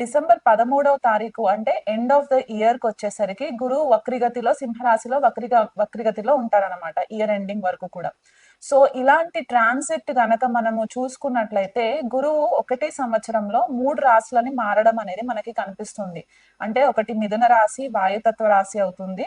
December పదమూడవ తారీఖు అంటే ఎండ్ ఆఫ్ ద ఇయర్కి వచ్చేసరికి గురువు వక్రిగతిలో సింహరాశిలో వక్రిగ వక్రిగతిలో ఉంటారన్నమాట ఇయర్ ఎండింగ్ వరకు కూడా. సో ఇలాంటి ట్రాన్సిట్ గనక మనము చూసుకున్నట్లయితే గురువు ఒకటే సంవత్సరంలో మూడు రాశులని మారడం అనేది మనకి కనిపిస్తుంది. అంటే ఒకటి మిథున రాశి వాయుతత్వ రాశి అవుతుంది.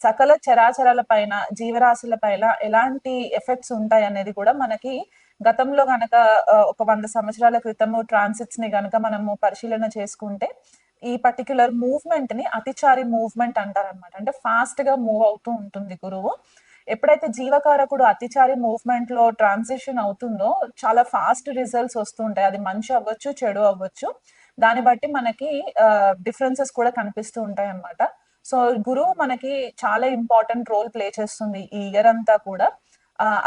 సకల చరాచరాల పైన జీవరాశుల పైన ఎలాంటి ఎఫెక్ట్స్ ఉంటాయి అనేది కూడా మనకి గతంలో గనక ఒక వంద సంవత్సరాల క్రితము ట్రాన్సిట్స్ని గనక మనము పరిశీలన చేసుకుంటే ఈ పర్టిక్యులర్ మూవ్మెంట్ని అతిచారి మూవ్మెంట్ అంటారనమాట అంటే ఫాస్ట్గా మూవ్ అవుతూ ఉంటుంది గురువు. ఎప్పుడైతే జీవకారకుడు అతిచారి మూవ్మెంట్లో ట్రాన్సిషన్ అవుతుందో చాలా ఫాస్ట్ రిజల్ట్స్ వస్తుంటాయి. అది మంచి అవ్వచ్చు చెడు అవ్వచ్చు. దాన్ని బట్టి మనకి డిఫరెన్సెస్ కూడా కనిపిస్తూ ఉంటాయి అన్నమాట సో గురువు మనకి చాలా ఇంపార్టెంట్ రోల్ ప్లే చేస్తుంది ఈ ఇయర్ అంతా కూడా.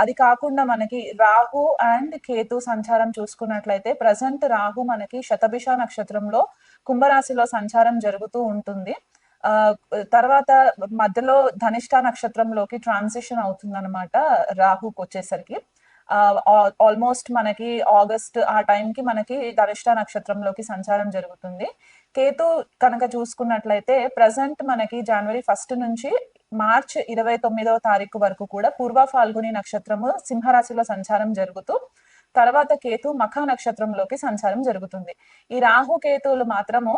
అది కాకుండా మనకి రాహు అండ్ కేతు సంచారం చూసుకున్నట్లయితే ప్రజెంట్ రాహు మనకి శతభిష నక్షత్రంలో కుంభరాశిలో సంచారం జరుగుతూ ఉంటుంది. ఆ తర్వాత మధ్యలో ధనిష్ట నక్షత్రంలోకి ట్రాన్సిషన్ అవుతుంది అనమాట రాహుకి వచ్చేసరికి. ఆల్మోస్ట్ మనకి ఆగస్ట్ ఆ టైంకి మనకి ధనిష్ట నక్షత్రంలోకి సంచారం జరుగుతుంది. కేతు కనుక చూసుకున్నట్లయితే ప్రజెంట్ మనకి జనవరి ఫస్ట్ నుంచి మార్చ్ ఇరవై తొమ్మిదవ తారీఖు వరకు కూడా పూర్వ ఫాల్గుని నక్షత్రము సింహరాశిలో సంచారం జరుగుతూ తర్వాత కేతు మఖ నక్షత్రంలోకి సంచారం జరుగుతుంది. ఈ రాహు కేతువులు మాత్రము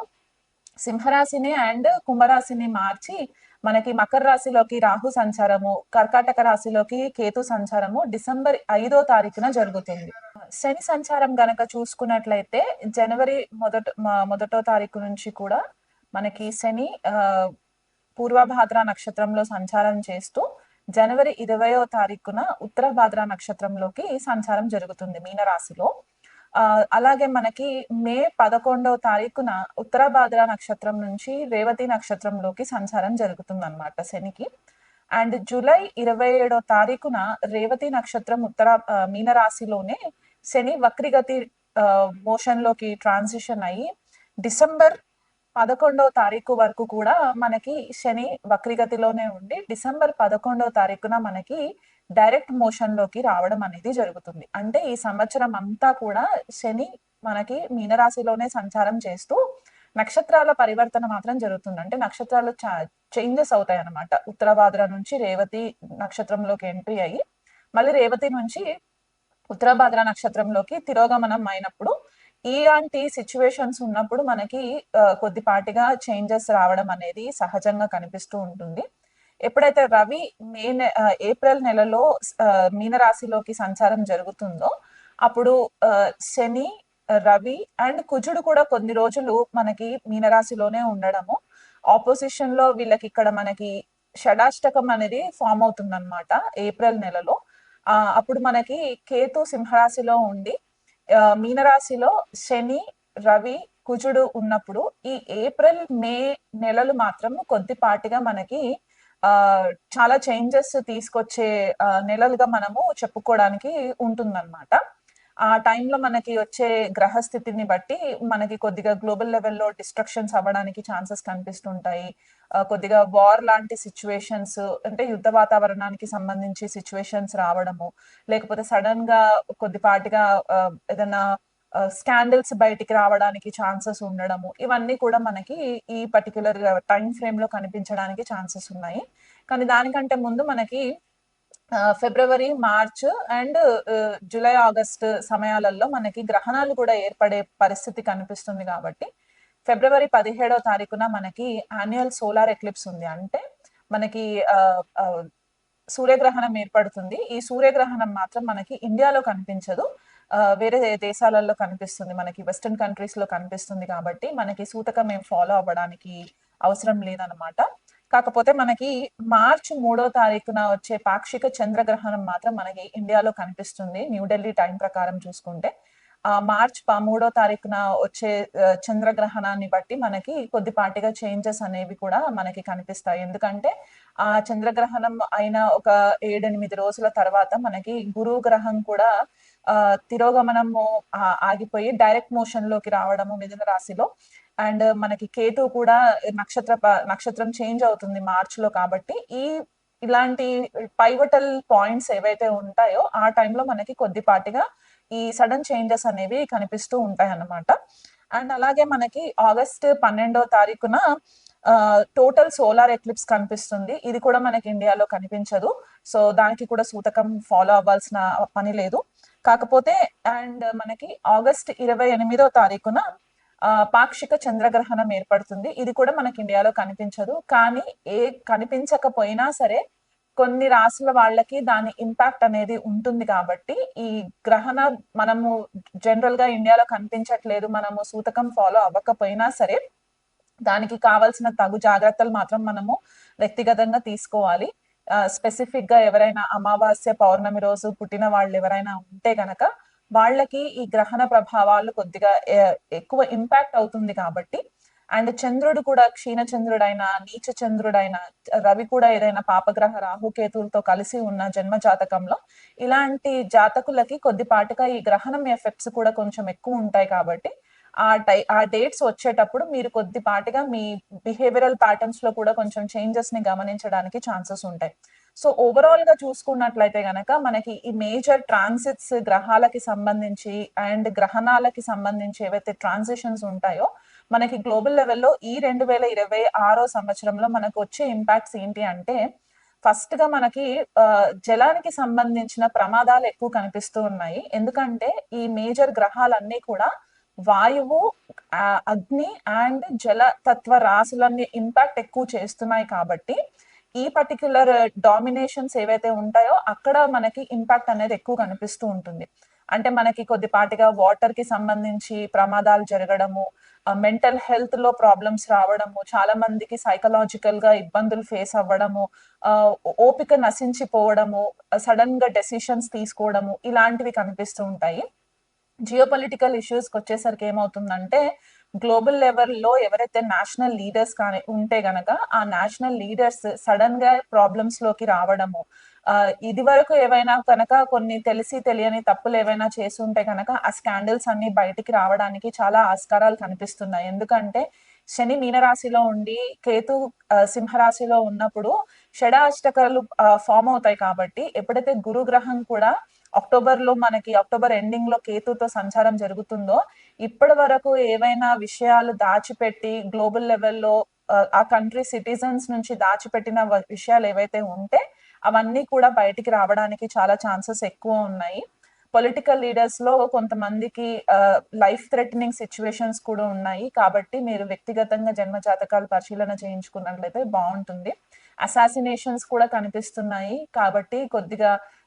సింహరాశిని అండ్ కుంభరాశిని మార్చి మనకి మకర రాశిలోకి రాహు సంచారము కర్కాటక రాశిలోకి కేతు సంచారము డిసెంబర్ ఐదో తారీఖున జరుగుతుంది. శని సంచారం గనక చూసుకున్నట్లయితే జనవరి మొదట మొదటో తారీఖు నుంచి కూడా మనకి శని ఆ, పూర్వభాద్ర నక్షత్రంలో సంచారం చేస్తూ జనవరి ఇరవయో తారీఖున ఉత్తర భాద్ర నక్షత్రంలోకి సంచారం జరుగుతుంది మీనరాశిలో. ఆ, అలాగే మనకి మే పదకొండవ తారీఖున ఉత్తరభాద్ర నక్షత్రం నుంచి రేవతి నక్షత్రంలోకి సంచారం జరుగుతుంది అనమాట శనికి. అండ్ జూలై ఇరవై ఏడో తారీఖున రేవతి నక్షత్రం ఉత్తర మీనరాశిలోనే శని వక్రిగతి మోషన్లోకి ట్రాన్సిషన్ అయ్యి డిసెంబర్ పదకొండవ తారీఖు వరకు కూడా మనకి శని వక్రిగతిలోనే ఉండి డిసెంబర్ పదకొండవ తారీఖున మనకి డైరెక్ట్ మోషన్లోకి రావడం అనేది జరుగుతుంది. అంటే ఈ సంవత్సరం అంతా కూడా శని మనకి మీనరాశిలోనే సంచారం చేస్తూ నక్షత్రాల పరివర్తన మాత్రం జరుగుతుంది. అంటే నక్షత్రాలు చేంజెస్ అవుతాయి అనమాట ఉత్తరభాద్ర నుంచి రేవతి నక్షత్రంలోకి ఎంట్రీ అయ్యి మళ్ళీ రేవతి నుంచి ఉత్తరభాద్ర నక్షత్రంలోకి తిరోగమనం అయినప్పుడు ఇలాంటి సిచ్యువేషన్స్ ఉన్నప్పుడు మనకి కొద్దిపాటిగా చేంజెస్ రావడం అనేది సహజంగా కనిపిస్తూ ఉంటుంది. ఎప్పుడైతే రవి మే ఏప్రిల్ నెలలో మీనరాశిలోకి సంచారం జరుగుతుందో అప్పుడు శని రవి అండ్ కుజుడు కూడా కొన్ని రోజులు మనకి మీనరాశిలోనే ఉండడము. ఆపోజిషన్లో వీళ్ళకి ఇక్కడ మనకి షడాష్టకం అనేది ఫామ్ అవుతుంది అనమాట ఏప్రిల్ నెలలో. అప్పుడు మనకి కేతు సింహరాశిలో ఉండి మీనరాశిలో శని రవి కుజుడు ఉన్నప్పుడు ఈ ఏప్రిల్ మే నెలలు మాత్రం కొద్దిపాటిగా మనకి ఆ చాలా చేంజెస్ తీసుకొచ్చే నెలలుగా మనము చెప్పుకోవడానికి ఉంటుందన్నమాట. ఆ టైంలో మనకి వచ్చే గ్రహస్థితిని బట్టి మనకి కొద్దిగా గ్లోబల్ లెవెల్లో డిస్ట్రక్షన్స్ అవ్వడానికి ఛాన్సెస్ కనిపిస్తుంటాయి. కొద్దిగా వార్ లాంటి సిచ్యువేషన్స్ అంటే యుద్ధ వాతావరణానికి సంబంధించి సిచ్యువేషన్స్ రావడము లేకపోతే సడన్గా కొద్దిపాటిగా ఏదైనా స్కాండల్స్ బయటికి రావడానికి ఛాన్సెస్ ఉండడము ఇవన్నీ కూడా మనకి ఈ పర్టికులర్ టైం ఫ్రేమ్లో కనిపించడానికి ఛాన్సెస్ ఉన్నాయి. కానీ దానికంటే ముందు మనకి February March and July August సమయాలలో మనకి గ్రహణాలు కూడా ఏర్పడే పరిస్థితి కనిపిస్తుంది కాబట్టి ఫిబ్రవరి పదిహేడవ తారీఖున మనకి యాన్యువల్ సోలార్ ఎక్లిప్స్ ఉంది. అంటే మనకి సూర్యగ్రహణం ఏర్పడుతుంది. ఈ సూర్యగ్రహణం మాత్రం మనకి ఇండియాలో కనిపించదు. వేరే దేశాలలో కనిపిస్తుంది. మనకి వెస్టర్న్ కంట్రీస్లో కనిపిస్తుంది కాబట్టి మనకి సూతకం ఏం ఫాలో అవ్వడానికి అవసరం లేదనమాట కాకపోతే మనకి మార్చ్ మూడో తారీఖున వచ్చే పాక్షిక చంద్రగ్రహణం మాత్రం మనకి ఇండియాలో కనిపిస్తుంది న్యూఢిల్లీ టైం ప్రకారం చూసుకుంటే. ఆ మార్చ్ మూడో తారీఖున వచ్చే చంద్రగ్రహణాన్ని బట్టి మనకి కొద్దిపాటిగా చేంజెస్ అనేవి కూడా మనకి కనిపిస్తాయి. ఎందుకంటే ఆ చంద్రగ్రహణం అయిన ఒక ఏడెనిమిది రోజుల తర్వాత మనకి గురువు గ్రహం కూడా ఆ తిరోగమనము ఆగిపోయి డైరెక్ట్ మోషన్లోకి రావడము మిథున రాశిలో అండ్ మనకి కేతు కూడా నక్షత్ర నక్షత్రం చేంజ్ అవుతుంది మార్చ్లో కాబట్టి ఈ ఇలాంటి పైవటల్ పాయింట్స్ ఏవైతే ఉంటాయో ఆ టైంలో మనకి కొద్దిపాటిగా ఈ సడన్ చేంజెస్ అనేవి కనిపిస్తూ ఉంటాయి అన్నమాట అండ్ అలాగే మనకి ఆగస్ట్ పన్నెండో తారీఖున టోటల్ సోలార్ ఎక్లిప్స్ కనిపిస్తుంది. ఇది కూడా మనకి ఇండియాలో కనిపించదు. సో దానికి కూడా సూతకం ఫాలో అవ్వాల్సిన పని లేదు. కాకపోతే అండ్ మనకి ఆగస్ట్ ఇరవై ఎనిమిదో తారీఖున పాక్షిక చంద్రగ్రహణం ఏర్పడుతుంది. ఇది కూడా మనకి ఇండియాలో కనిపించదు. కానీ ఏ కనిపించకపోయినా సరే కొన్ని రాసుల వాళ్ళకి దాని ఇంపాక్ట్ అనేది ఉంటుంది కాబట్టి ఈ గ్రహణ మనము జనరల్గా ఇండియాలో కనిపించట్లేదు మనము సూతకం ఫాలో అవ్వకపోయినా సరే దానికి కావాల్సిన తగు జాగ్రత్తలు మాత్రం మనము వ్యక్తిగతంగా తీసుకోవాలి. స్పెసిఫిక్గా ఎవరైనా అమావాస్య పౌర్ణమి రోజు పుట్టిన వాళ్ళు ఎవరైనా ఉంటే గనక వాళ్ళకి ఈ గ్రహణ ప్రభావాలు కొద్దిగా ఎక్కువ ఇంపాక్ట్ అవుతుంది కాబట్టి. అండ్ చంద్రుడు కూడా క్షీణ చంద్రుడైన నీచ చంద్రుడైనా రవి కూడా ఏదైనా పాపగ్రహ రాహుకేతులతో కలిసి ఉన్న జన్మ జాతకంలో ఇలాంటి జాతకులకి కొద్దిపాటుగా ఈ గ్రహణం ఎఫెక్ట్స్ కూడా కొంచెం ఎక్కువ ఉంటాయి కాబట్టి ఆ టై ఆ డేట్స్ వచ్చేటప్పుడు మీరు కొద్దిపాటిగా మీ బిహేవియరల్ ప్యాటర్న్స్లో కూడా కొంచెం చేంజెస్ని గమనించడానికి ఛాన్సెస్ ఉంటాయి. సో ఓవరాల్గా చూసుకున్నట్లయితే గనక మనకి ఈ మేజర్ ట్రాన్సిట్స్ గ్రహాలకి సంబంధించి అండ్ గ్రహణాలకి సంబంధించి ఏవైతే ట్రాన్సిషన్స్ ఉంటాయో మనకి గ్లోబల్ లెవెల్లో ఈ రెండు వేల ఇరవై ఆరో సంవత్సరంలో మనకు వచ్చే ఇంపాక్ట్స్ ఏంటి అంటే ఫస్ట్గా మనకి జలానికి సంబంధించిన ప్రమాదాలు ఎక్కువ కనిపిస్తూ ఉన్నాయి. ఎందుకంటే ఈ మేజర్ గ్రహాలన్నీ కూడా వాయువు అగ్ని అండ్ జల తత్వ రాశులన్నీ ఇంపాక్ట్ ఎక్కువ చేస్తున్నాయి కాబట్టి ఈ పర్టిక్యులర్ డామినేషన్స్ uh, ఏవైతే ఉంటాయో అక్కడ మనకి ఇంపాక్ట్ అనేది ఎక్కువ కనిపిస్తూ ఉంటుంది. అంటే మనకి కొద్దిపాటిగా వాటర్కి సంబంధించి ప్రమాదాలు జరగడము మెంటల్ హెల్త్లో ప్రాబ్లమ్స్ రావడము చాలా మందికి సైకలాజికల్గా ఇబ్బందులు ఫేస్ అవ్వడము ఓపిక నశించిపోవడము సడన్గా డెసిషన్స్ తీసుకోవడము ఇలాంటివి కనిపిస్తూ ఉంటాయి. జియో పొలిటికల్ ఇష్యూస్కి వచ్చేసరికి ఏమవుతుందంటే గ్లోబల్ లెవెల్లో ఎవరైతే నేషనల్ లీడర్స్ కానీ ఉంటే గనక ఆ నేషనల్ లీడర్స్ సడన్గా ప్రాబ్లమ్స్లోకి రావడము ఇది వరకు ఏవైనా కనుక కొన్ని తెలిసి తెలియని తప్పులు ఏవైనా చేసి ఉంటే కనుక ఆ స్కాండల్స్ అన్ని బయటికి రావడానికి చాలా ఆస్కారాలు కనిపిస్తున్నాయి. ఎందుకంటే శని మీనరాశిలో ఉండి కేతు సింహరాశిలో ఉన్నప్పుడు షడాష్టకాలు ఫామ్ అవుతాయి కాబట్టి ఎప్పుడైతే గురుగ్రహం కూడా అక్టోబర్లో మనకి అక్టోబర్ ఎండింగ్లో కేతుతో సంచారం జరుగుతుందో ఇప్పటి వరకు ఏవైనా విషయాలు దాచిపెట్టి గ్లోబల్ లెవెల్లో ఆ కంట్రీ సిటిజన్స్ నుంచి దాచిపెట్టిన విషయాలు ఏవైతే ఉంటే అవన్నీ కూడా బయటికి రావడానికి చాలా ఛాన్సెస్ ఎక్కువ ఉన్నాయి. పొలిటికల్ లీడర్స్లో కొంతమందికి లైఫ్ థ్రెటనింగ్ సిచ్యువేషన్స్ కూడా ఉన్నాయి. కాబట్టి మీరు వ్యక్తిగతంగా జన్మ జాతకాలు పరిశీలన చేయించుకున్నట్లయితే బాగుంటుంది. అసాసినేషన్స్ కూడా కనిపిస్తున్నాయి. కాబట్టి కొద్దిగా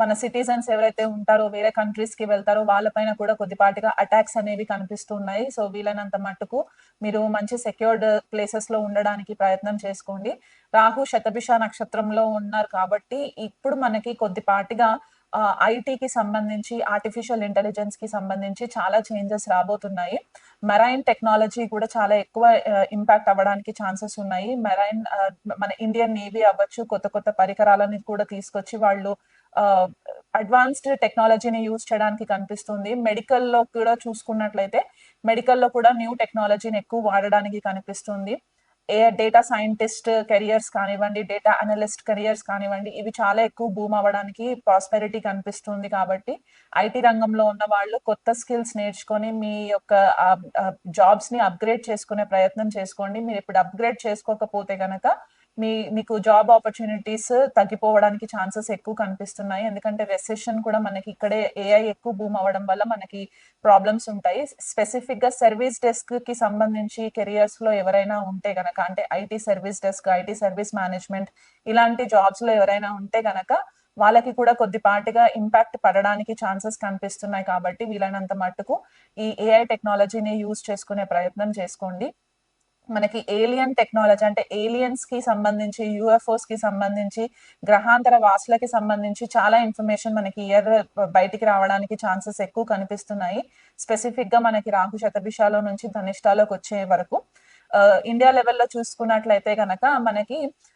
మన సిటిజన్స్ ఎవరైతే ఉంటారో వేరే కంట్రీస్కి వెళ్తారో వాళ్ళపైన కూడా కొద్దిపాటిగా అటాక్స్ అనేవి కనిపిస్తున్నాయి సో వీలైనంత మట్టుకు మీరు మంచి సెక్యూర్డ్ ప్లేసెస్లో ఉండడానికి ప్రయత్నం చేసుకోండి. రాహు శతభిష నక్షత్రంలో ఉన్నారు కాబట్టి ఇప్పుడు మనకి కొద్దిపాటిగా ఐటీకి సంబంధించి ఆర్టిఫిషియల్ ఇంటెలిజెన్స్కి సంబంధించి చాలా చేంజెస్ రాబోతున్నాయి. మెరైన్ టెక్నాలజీ కూడా చాలా ఎక్కువ ఇంపాక్ట్ అవ్వడానికి ఛాన్సెస్ ఉన్నాయి. మెరైన్ మన ఇండియన్ నేవీ అవ్వచ్చు కొత్త కొత్త పరికరాలని కూడా తీసుకొచ్చి వాళ్ళు అడ్వాన్స్డ్ టెక్నాలజీని యూజ్ చేయడానికి కనిపిస్తుంది. మెడికల్లో కూడా చూసుకున్నట్లయితే మెడికల్లో కూడా న్యూ టెక్నాలజీని ఎక్కువ వాడడానికి కనిపిస్తుంది. ఏ డేటా సైంటిస్ట్ కెరియర్స్ కానివ్వండి డేటా అనలిస్ట్ కెరియర్స్ కానివ్వండి ఇవి చాలా ఎక్కువ బూమ్ అవ్వడానికి ప్రాస్పెరిటీ కనిపిస్తుంది కాబట్టి ఐటీ రంగంలో ఉన్న వాళ్ళు కొత్త స్కిల్స్ నేర్చుకొని మీ యొక్క జాబ్స్ని అప్గ్రేడ్ చేసుకునే ప్రయత్నం చేసుకోండి. మీరు ఇప్పుడు అప్గ్రేడ్ చేసుకోకపోతే గనక మీ మీకు జాబ్ ఆపర్చునిటీస్ తగ్గిపోవడానికి ఛాన్సెస్ ఎక్కువ కనిపిస్తున్నాయి. ఎందుకంటే రెసెషన్ కూడా మనకి ఇక్కడే ఏఐ ఎక్కువ బూమ్ అవ్వడం వల్ల మనకి ప్రాబ్లమ్స్ ఉంటాయి. స్పెసిఫిక్గా సర్వీస్ డెస్క్కి సంబంధించి కెరియర్స్లో ఎవరైనా ఉంటే గనక అంటే IT service desk IT service management ఇలాంటి జాబ్స్లో ఎవరైనా ఉంటే గనక వాళ్ళకి కూడా కొద్దిపాటిగా ఇంపాక్ట్ పడడానికి ఛాన్సెస్ కనిపిస్తున్నాయి. కాబట్టి వీలైనంత మట్టుకు ఈ ఏఐ టెక్నాలజీని యూజ్ చేసుకునే ప్రయత్నం చేసుకోండి. మనకి ఏలియన్ టెక్నాలజీ అంటే ఏలియన్స్కి సంబంధించి యూఎఫ్ఓస్కి సంబంధించి గ్రహాంతర వాసులకి సంబంధించి చాలా ఇన్ఫర్మేషన్ మనకి ఇయర్ బయటికి రావడానికి ఛాన్సెస్ ఎక్కువ కనిపిస్తున్నాయి. స్పెసిఫిక్గా మనకి రాహు శతభిషాలో నుంచి ధనిష్టాలోకి వచ్చే వరకు. Uh, ఇండియా లెవెల్లో చూసుకున్నట్లయితే కనుక మనకి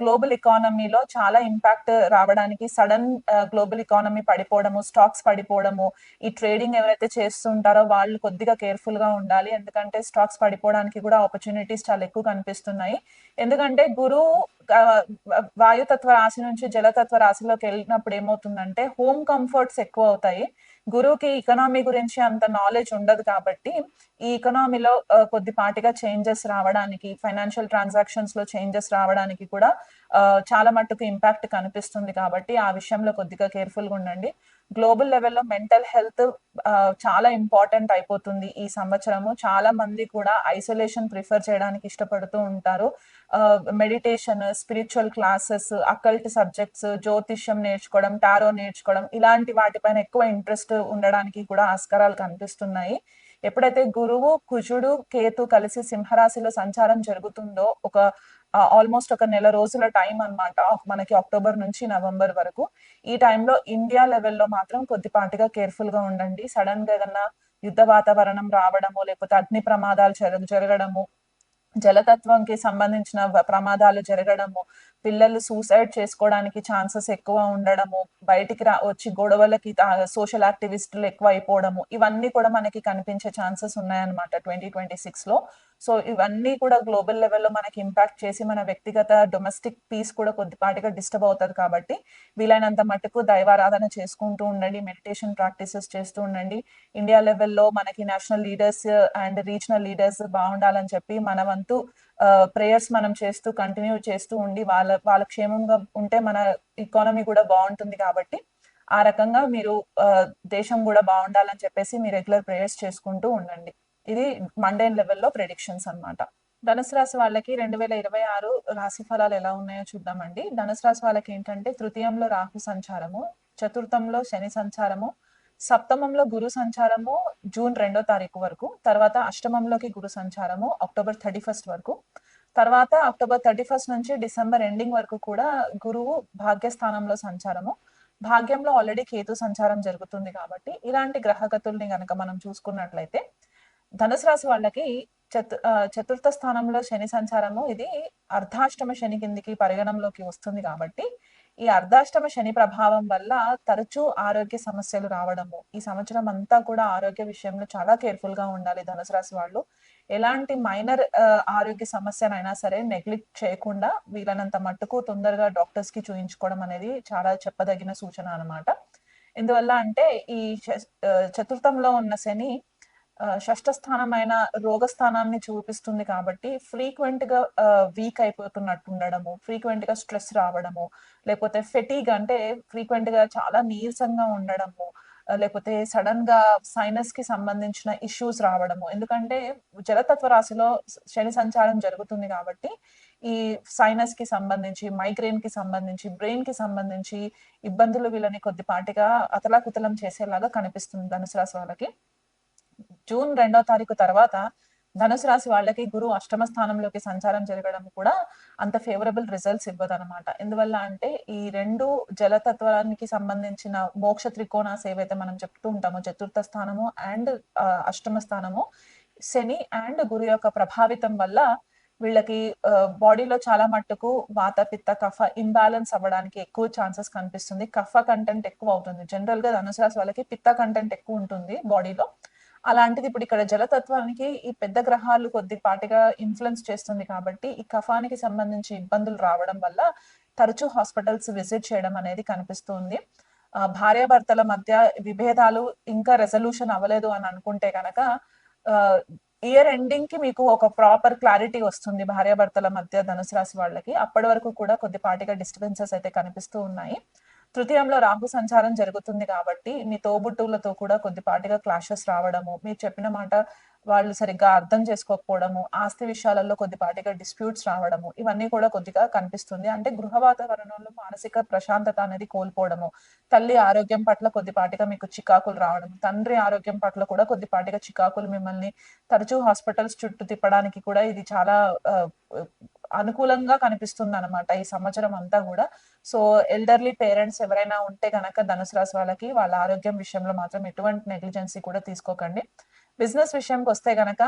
గ్లోబల్ ఎకానమీలో చాలా ఇంపాక్ట్ రావడానికి సడన్ గ్లోబల్ ఎకానమీ పడిపోవడము స్టాక్స్ పడిపోవడము ఈ ట్రేడింగ్ ఎవరైతే చేస్తుంటారో వాళ్ళు కొద్దిగా కేర్ఫుల్గా ఉండాలి. ఎందుకంటే స్టాక్స్ పడిపోవడానికి కూడా ఆపర్చునిటీస్ చాలా ఎక్కువ కనిపిస్తున్నాయి. ఎందుకంటే గురువు వాయుతత్వ రాశి నుంచి జలతత్వ రాశిలోకి వెళ్ళినప్పుడు ఏమవుతుందంటే హోమ్ కంఫర్ట్స్ ఎక్కువ అవుతాయి. గురువుకి ఎకనామీ గురించి అంత నాలెడ్జ్ ఉండదు కాబట్టి ఈ ఎకనామీలో కొద్దిపాటిగా చేంజెస్ రావడానికి ఫైనాన్షియల్ ట్రాన్సాక్షన్స్లో చేంజెస్ రావడానికి కూడా చాలా మట్టుకు ఇంపాక్ట్ కనిపిస్తుంది కాబట్టి ఆ విషయంలో కొద్దిగా కేర్ఫుల్గా ఉండండి. గ్లోబల్ లెవెల్లో మెంటల్ హెల్త్ చాలా ఇంపార్టెంట్ అయిపోతుంది ఈ సంవత్సరము. చాలా మంది కూడా ఐసోలేషన్ ప్రిఫర్ చేయడానికి ఇష్టపడుతూ ఉంటారు. Meditation spiritual classes occult subjects జ్యోతిష్యం నేర్చుకోవడం టారో నేర్చుకోవడం ఇలాంటి వాటిపైన ఎక్కువ ఇంట్రెస్ట్ ఉండడానికి కూడా ఆస్కారాలు కనిపిస్తున్నాయి. ఎప్పుడైతే గురువు కుజుడు కేతు కలిసి సింహరాశిలో సంచారం జరుగుతుందో ఒక ఆల్మోస్ట్ ఒక నెల రోజుల టైం అనమాట మనకి అక్టోబర్ నుంచి నవంబర్ వరకు. ఈ టైంలో ఇండియా లెవెల్లో మాత్రం కొద్దిపాటిగా కేర్ఫుల్గా ఉండండి. సడన్గా ఏదన్నా యుద్ధ వాతావరణం రావడము లేకపోతే అగ్ని ప్రమాదాలు జరగడము జలతత్వంకి సంబంధించిన ప్రమాదాలు జరగడము పిల్లలు సూసైడ్ చేసుకోవడానికి ఛాన్సెస్ ఎక్కువ ఉండడము బయటికి రా వచ్చి గొడవలకి సోషల్ యాక్టివిస్టులు ఎక్కువ అయిపోవడము ఇవన్నీ కూడా మనకి కనిపించే ఛాన్సెస్ ఉన్నాయన్నమాట ట్వంటీ ట్వంటీ సిక్స్లో. సో ఇవన్నీ కూడా గ్లోబల్ లెవెల్లో మనకి ఇంపాక్ట్ చేసి మన వ్యక్తిగత డొమెస్టిక్ పీస్ కూడా కొద్దిపాటిగా డిస్టర్బ్ అవుతుంది కాబట్టి వీలైనంత మటుకు దైవారాధన చేసుకుంటూ ఉండండి మెడిటేషన్ ప్రాక్టీసెస్ చేస్తూ ఉండండి. ఇండియా లెవెల్లో మనకి national leaders and regional leaders బాగుండాలని చెప్పి మన వంతు ప్రేయర్స్ మనం చేస్తూ కంటిన్యూ చేస్తూ ఉండి వాళ్ళ వాళ్ళ క్షేమంగా ఉంటే మన ఎకానమీ కూడా బాగుంటుంది కాబట్టి ఆ రకంగా మీరు దేశం కూడా బాగుండాలని చెప్పేసి మీ రెగ్యులర్ ప్రేయర్స్ చేసుకుంటూ ఉండండి. ఇది మండేన్ లెవెల్లో ప్రెడిక్షన్స్ అన్నమాట. ధనుసు రాశి వాళ్ళకి రెండు వేల ఇరవై ఆరు రాశి ఫలాలు ఎలా ఉన్నాయో చూద్దామండి. ధనుసు రాశి వాళ్ళకి ఏంటంటే తృతీయంలో రాహు సంచారము చతుర్థంలో శని సంచారము సప్తమంలో గురు సంచారము జూన్ రెండో తారీఖు వరకు తర్వాత అష్టమంలోకి గురు సంచారము అక్టోబర్ థర్టీ ఫస్ట్ వరకు తర్వాత అక్టోబర్ థర్టీ ఫస్ట్ నుంచి డిసెంబర్ ఎండింగ్ వరకు కూడా గురువు భాగ్యస్థానంలో సంచారము. భాగ్యంలో ఆల్రెడీ కేతు సంచారం జరుగుతుంది కాబట్టి ఇలాంటి గ్రహగతుల్ని గనక మనం చూసుకున్నట్లయితే ధనుసు రాశి వాళ్ళకి చతు చతుర్థ స్థానంలో శని సంచారము ఇది అర్ధాష్టమ శని కిందికి పరిగణంలోకి వస్తుంది కాబట్టి ఈ అర్ధాష్టమ శని ప్రభావం వల్ల తరచూ ఆరోగ్య సమస్యలు రావడము ఈ సంవత్సరం అంతా కూడా ఆరోగ్య విషయంలో చాలా కేర్ఫుల్గా ఉండాలి ధనుసు రాశి వాళ్ళు. ఎలాంటి మైనర్ ఆరోగ్య సమస్యనైనా సరే నెగ్లెక్ట్ చేయకుండా వీలైనంత మట్టుకు తొందరగా డాక్టర్స్కి చూయించుకోవడం అనేది చాలా చెప్పదగిన సూచన అన్నమాట. ఎందువల్ల అంటే ఈ చ- చతుర్థంలో ఉన్న శని షష్ఠ స్థానమైన రోగ స్థానాన్ని చూపిస్తుంది కాబట్టి ఫ్రీక్వెంట్గా వీక్ అయిపోతున్నట్టు ఉండడము ఫ్రీక్వెంట్గా స్ట్రెస్ రావడము లేకపోతే ఫెటీగ్ అంటే ఫ్రీక్వెంట్గా చాలా నీరసంగా ఉండడము లేకపోతే సడన్గా సైనస్కి సంబంధించిన ఇష్యూస్ రావడము. ఎందుకంటే జలతత్వ రాశిలో శని సంచారం జరుగుతుంది కాబట్టి ఈ సైనస్కి సంబంధించి మైగ్రేన్కి సంబంధించి బ్రెయిన్కి సంబంధించి ఇబ్బందులు వీళ్ళని కొద్దిపాటిగా అతలాకుతలం చేసేలాగా కనిపిస్తుంది ధనుసు రాశి వాళ్ళకి. జూన్ రెండో తారీఖు తర్వాత ధనుసు రాశి వాళ్ళకి గురువు అష్టమ స్థానంలోకి సంచారం జరగడం కూడా అంత ఫేవరబుల్ రిజల్ట్స్ ఇవ్వదు అనమాట ఎందువల్ల అంటే ఈ రెండు జలతత్వానికి సంబంధించిన మోక్ష త్రికోణాస్ ఏవైతే మనం చెప్తూ ఉంటామో చతుర్థ స్థానము అండ్ అష్టమ స్థానము శని అండ్ గురు యొక్క ప్రభావితం వల్ల వీళ్ళకి బాడీలో చాలా మట్టుకు వాత పిత్త కఫ ఇంబ్యాలెన్స్ అవ్వడానికి ఎక్కువ ఛాన్సెస్ కనిపిస్తుంది. కఫ కంటెంట్ ఎక్కువ అవుతుంది. జనరల్గా ధనుసు రాశి వాళ్ళకి పిత్త కంటెంట్ ఎక్కువ ఉంటుంది బాడీలో అలాంటిది ఇప్పుడు ఇక్కడ జలతత్వానికి ఈ పెద్ద గ్రహాలు కొద్దిపాటిగా ఇన్ఫ్లుయెన్స్ చేస్తుంది కాబట్టి ఈ కఫానికి సంబంధించి ఇబ్బందులు రావడం వల్ల తరచూ హాస్పిటల్స్ విజిట్ చేయడం అనేది కనిపిస్తుంది. భార్యాభర్తల మధ్య విభేదాలు ఇంకా రెజల్యూషన్ అవ్వలేదు అని అనుకుంటే కనుక ఇయర్ ఎండింగ్కి మీకు ఒక ప్రాపర్ క్లారిటీ వస్తుంది భార్యాభర్తల మధ్య ధనుసు రాశి వాళ్ళకి. అప్పటి వరకు కూడా కొద్దిపాటిగా డిస్టర్బెన్సెస్ అయితే కనిపిస్తూ ఉన్నాయి. తృతీయంలో రాహు సంచారం జరుగుతుంది కాబట్టి మీ తోబుట్టువులతో కూడా కొద్దిపాటిగా క్లాషెస్ రావడము మీరు చెప్పిన మాట వాళ్ళు సరిగ్గా అర్థం చేసుకోకపోవడము ఆస్తి విషయాలలో కొద్దిపాటిగా డిస్ప్యూట్స్ రావడము ఇవన్నీ కూడా కొద్దిగా కనిపిస్తుంది. అంటే గృహ వాతావరణంలో మానసిక ప్రశాంతత అనేది కోల్పోవడము తల్లి ఆరోగ్యం పట్ల కొద్దిపాటిగా మీకు చికాకులు రావడం తండ్రి ఆరోగ్యం పట్ల కూడా కొద్దిపాటిగా చికాకులు మిమ్మల్ని తరచూ హాస్పిటల్స్ చుట్టూ తిప్పడానికి కూడా ఇది చాలా అనుకూలంగా కనిపిస్తుంది అనమాట ఈ సంవత్సరం అంతా కూడా. సో ఎల్డర్లీ పేరెంట్స్ ఎవరైనా ఉంటే గనక ధనుసు రాశి వాళ్ళకి వాళ్ళ ఆరోగ్యం విషయంలో మాత్రం ఎటువంటి నెగ్లిజెన్సీ కూడా తీసుకోకండి. బిజినెస్ విషయంకి వస్తే గనక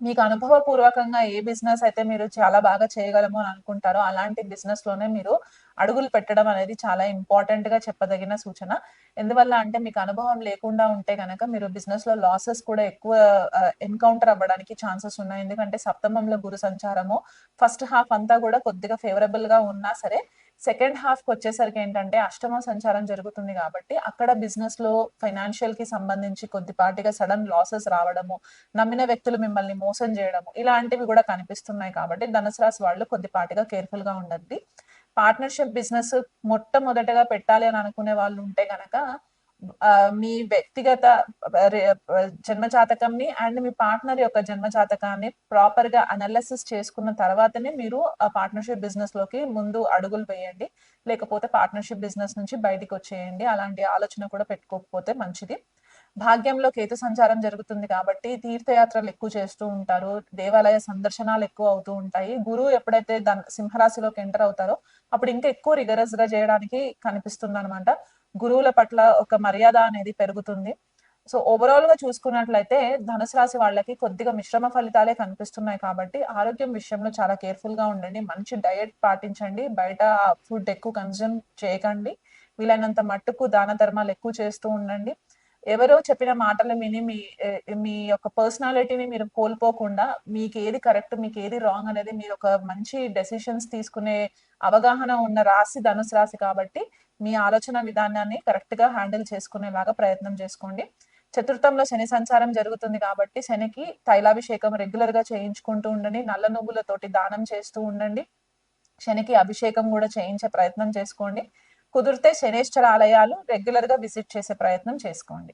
మీకు అనుభవపూర్వకంగా ఏ బిజినెస్ అయితే మీరు చాలా బాగా చేయగలము అని అనుకుంటారో అలాంటి బిజినెస్లోనే మీరు అడుగులు పెట్టడం అనేది చాలా ఇంపార్టెంట్గా చెప్పదగిన సూచన. ఎందువల్ల అంటే మీకు అనుభవం లేకుండా ఉంటే కనుక మీరు బిజినెస్లో లాసెస్ కూడా ఎక్కువ ఎన్కౌంటర్ అవ్వడానికి ఛాన్సెస్ ఉన్నాయి. ఎందుకంటే సప్తమంలో గురు సంచారము ఫస్ట్ హాఫ్ అంతా కూడా కొద్దిగా ఫేవరబుల్గా ఉన్నా సరే సెకండ్ హాఫ్కి వచ్చేసరికి ఏంటంటే అష్టమ సంచారం జరుగుతుంది కాబట్టి అక్కడ బిజినెస్లో ఫైనాన్షియల్కి సంబంధించి కొద్దిపాటిగా సడన్ లాసెస్ రావడము నమ్మిన వ్యక్తులు మిమ్మల్ని మోసం చేయడము ఇలాంటివి కూడా కనిపిస్తున్నాయి కాబట్టి ధనుసు రాశి వాళ్ళు కొద్దిపాటిగా కేర్ఫుల్గా ఉండండి. పార్ట్నర్షిప్ బిజినెస్ మొట్టమొదటగా పెట్టాలి అని అనుకునే వాళ్ళు ఉంటే గనక మీ వ్యక్తిగత జన్మ జాతకంని అండ్ మీ పార్ట్నర్ యొక్క జన్మ జాతకాన్ని ప్రాపర్గా అనాలిసిస్ చేసుకున్న తర్వాతనే మీరు ఆ పార్ట్నర్షిప్ బిజినెస్లోకి ముందు అడుగులు వేయండి. లేకపోతే పార్ట్నర్షిప్ బిజినెస్ నుంచి బయటికి వచ్చేయండి. అలాంటి ఆలోచన కూడా పెట్టుకోకపోతే మంచిది. భాగ్యంలో కేతు సంచారం జరుగుతుంది కాబట్టి తీర్థయాత్రలు ఎక్కువ చేస్తూ ఉంటారు. దేవాలయ సందర్శనాలు ఎక్కువ అవుతూ ఉంటాయి. గురువు ఎప్పుడైతే దాని సింహరాశిలోకి ఎంటర్ అవుతారో అప్పుడు ఇంకా ఎక్కువ రిగరస్గా చేయడానికి కనిపిస్తుంది అనమాట గురువుల పట్ల ఒక మర్యాద అనేది పెరుగుతుంది. సో ఓవరాల్గా చూసుకున్నట్లయితే ధనుసు రాశి వాళ్ళకి కొద్దిగా మిశ్రమ ఫలితాలే కనిపిస్తున్నాయి కాబట్టి ఆరోగ్యం విషయంలో చాలా కేర్ఫుల్గా ఉండండి. మంచి డయట్ పాటించండి. బయట ఫుడ్ ఎక్కువ కన్జ్యూమ్ చేయకండి. వీలైనంత మట్టుకు దాన ధర్మాలు ఎక్కువ చేస్తూ ఉండండి. ఎవరో చెప్పిన మాటలు విని మీ మీ యొక్క పర్సనాలిటీని మీరు కోల్పోకుండా మీకు ఏది కరెక్ట్ మీకు ఏది రాంగ్ అనేది మీరు ఒక మంచి డెసిషన్స్ తీసుకునే అవగాహన ఉన్న రాశి ధనుసు రాశి కాబట్టి మీ ఆలోచన విధానాన్ని కరెక్ట్గా హ్యాండిల్ చేసుకునేలాగా ప్రయత్నం చేసుకోండి. చతుర్థంలో శని సంచారం జరుగుతుంది కాబట్టి శనికి తైలాభిషేకం రెగ్యులర్గా చేయించుకుంటూ ఉండండి. నల్ల నువ్వులతోటి దానం చేస్తూ ఉండండి. శనికి అభిషేకం కూడా చేయించే ప్రయత్నం చేసుకోండి. కుదిరితే శనేశ్వర ఆలయాలు రెగ్యులర్గా విజిట్ చేసే ప్రయత్నం చేసుకోండి.